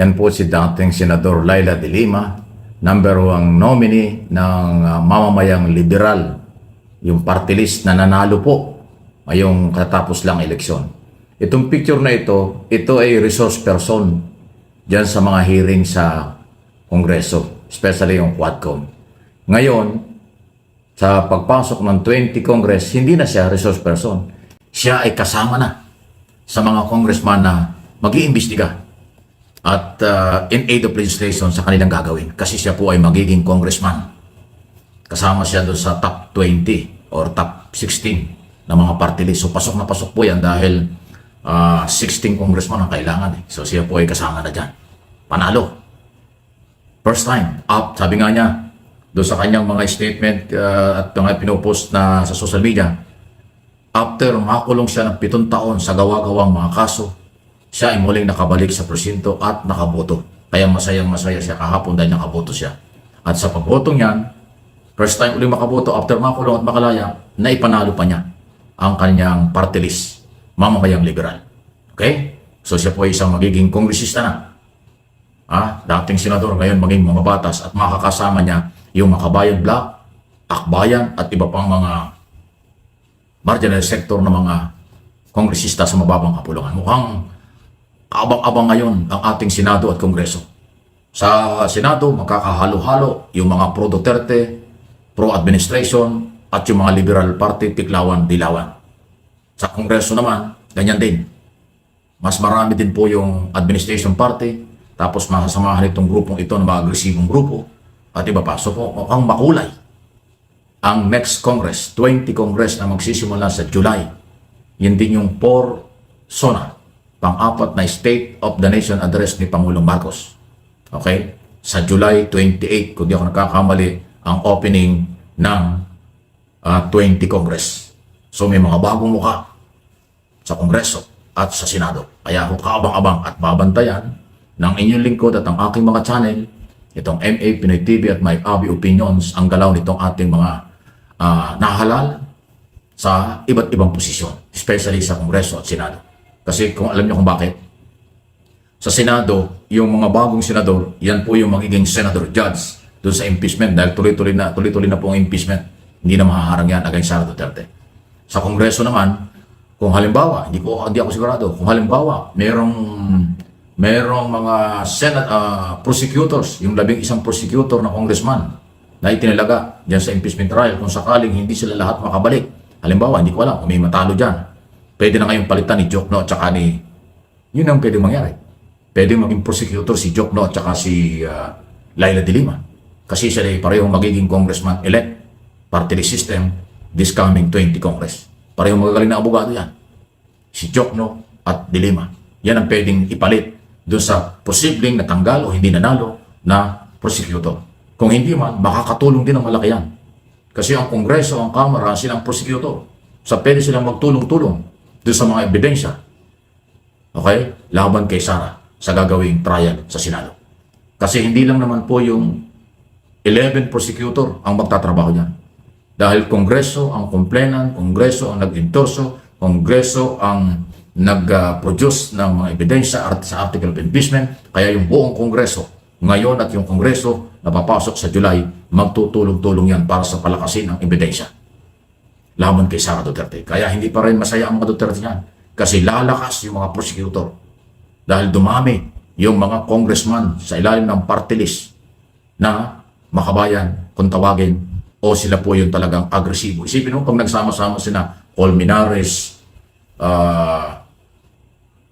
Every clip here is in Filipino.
Yan po si dating Senador Laila de Lima, number one nominee ng uh, mamamayang liberal, yung party list na nanalo po ngayong katapos lang eleksyon. Itong picture na ito, ito ay resource person dyan sa mga hearing sa Kongreso, especially yung Quadcom. Ngayon, sa pagpasok ng 20 Congress, hindi na siya resource person. Siya ay kasama na sa mga congressman na mag-iimbestiga at uh, in aid of legislation sa kanilang gagawin kasi siya po ay magiging congressman. Kasama siya doon sa top 20 or top 16 na mga party list. So pasok na pasok po yan dahil uh, 16 congressman ang kailangan. Eh. So siya po ay kasama na dyan. Panalo. First time, up, sabi nga niya, doon sa kanyang mga statement uh, at mga pinopost na sa social media, after makulong siya ng pitong taon sa gawa-gawang mga kaso, siya ay muling nakabalik sa presinto at nakaboto. Kaya masayang masaya siya kahapon dahil nakaboto siya. At sa pagbotong yan, first time uling makaboto after makulong at makalaya, na ipanalo pa niya ang kanyang party list, mamamayang liberal. Okay? So siya po ay isang magiging kongresista na. Ah, dating senador, ngayon maging mga batas at makakasama niya yung Makabayan Black, Akbayan at iba pang mga marginal sector ng mga kongresista sa mababang kapulungan. Mukhang kaabang-abang ngayon ang ating Senado at Kongreso. Sa Senado, magkakahalo-halo yung mga pro-Duterte, pro-administration, at yung mga Liberal Party, tiklawan-dilawan. Sa Kongreso naman, ganyan din. Mas marami din po yung administration party, tapos masasamahan itong grupong ito ng mga agresibong grupo, at iba pa. So po, mukhang makulay ang next Congress, 20 Congress na magsisimula sa July. Yan din yung por SONA, pang-apat na State of the Nation Address ni Pangulong Marcos. Okay? Sa July 28, kung di ako nagkakamali, ang opening ng ah, 20 Congress. So may mga bagong mukha sa Kongreso at sa Senado. Kaya ako kaabang-abang at babantayan ng inyong lingkod at ang aking mga channel, itong MA Pinoy TV at My Abi Opinions, ang galaw nitong ating mga ah, nahalal sa iba't ibang posisyon, especially sa Kongreso at Senado. Kasi kung alam niyo kung bakit, sa Senado, yung mga bagong senador, yan po yung magiging senador judge doon sa impeachment dahil tuloy-tuloy na, tuloy-tuloy na po ang impeachment. Hindi na mahaharang yan against Sara Duterte. Sa Kongreso naman, kung halimbawa, hindi ko hindi ako sigurado, kung halimbawa, merong merong mga Senate ah, prosecutors, yung labing isang prosecutor na congressman na itinalaga diyan sa impeachment trial kung sakaling hindi sila lahat makabalik. Halimbawa, hindi ko alam kung may matalo diyan. Pwede na ngayong palitan ni Jokno at saka ni yun ang pwede mangyari. Pwede maging prosecutor si Jokno at saka si ah, Laila de. Kasi sila ay parehong magiging congressman elect party list system this coming 20 Congress. Parehong magagaling na abogado yan. Si Jokno at de Lima. Yan ang pwedeng ipalit doon sa posibleng natanggal o hindi nanalo na prosecutor. Kung hindi man, makakatulong din ang malaki yan. Kasi ang Kongreso, ang Kamara, silang prosecutor. Sa pwede silang magtulong-tulong doon sa mga ebidensya. Okay? Laban kay Sara sa gagawing trial sa Senado. Kasi hindi lang naman po yung 11 prosecutor ang magtatrabaho niyan. Dahil Kongreso ang complainant, Kongreso ang nag-endorso, Kongreso ang nag-produce ng mga ebidensya at sa article of impeachment, kaya yung buong Kongreso ngayon at yung Kongreso na papasok sa July, magtutulong-tulong yan para sa palakasin ng ebidensya laban kay Sara Duterte. Kaya hindi pa rin masaya ang mga Duterte niyan kasi lalakas yung mga prosecutor dahil dumami yung mga congressman sa ilalim ng party list na makabayan kung tawagin o sila po yung talagang agresibo. Isipin mo pag nagsama-sama sina Colmenares, ah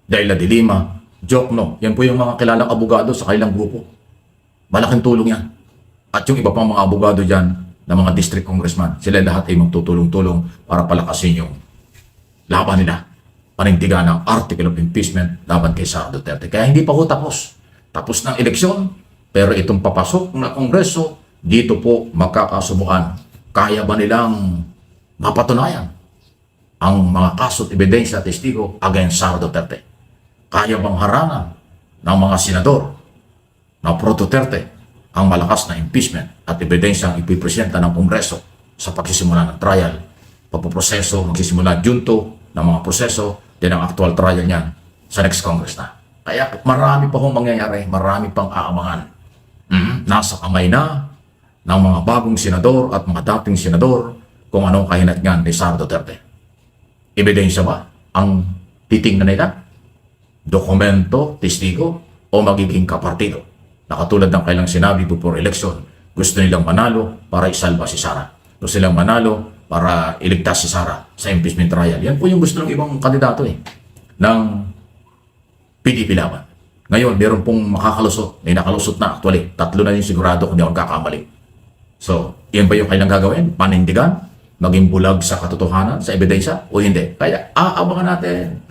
Daila de Lima, Jokno, yan po yung mga kilalang abogado sa kailang grupo. Malaking tulong yan. At yung iba pang mga abogado dyan na mga district congressman, sila lahat ay magtutulong-tulong para palakasin yung laban nila. Panindigan ng article of impeachment laban kay Sara Duterte. Kaya hindi pa ho tapos. Tapos ng eleksyon, pero itong papasok na kongreso, dito po magkakasubukan. Kaya ba nilang mapatunayan ang mga kaso at ebidensya at testigo against Sara Duterte? Kaya bang harangan ng mga senador na pro Duterte ang malakas na impeachment at ebidensyang ipipresenta ng Kongreso sa pagsisimula ng trial, pagpuproseso, magsisimula junto ng mga proseso, din ang actual trial niyan sa next Congress na. Kaya marami pa hong mangyayari, marami pang aabangan. Mhm, Nasa kamay na ng mga bagong senador at mga dating senador kung anong kahinatgan ni Sara Duterte. Ebidensya ba ang titingnan nila? Dokumento, testigo, o magiging kapartido? Na katulad ng kailang sinabi before election, gusto nilang manalo para isalba si Sara. Gusto nilang manalo para iligtas si Sara sa impeachment trial. Yan po yung gusto ng ibang kandidato eh, ng PDP laban. Ngayon, meron pong makakalusot. May nakalusot na actually. Tatlo na yung sigurado kung di ako kakamali. So, yan ba yung kailang gagawin? Panindigan? Maging bulag sa katotohanan, sa ebidensya? O hindi? Kaya aabangan natin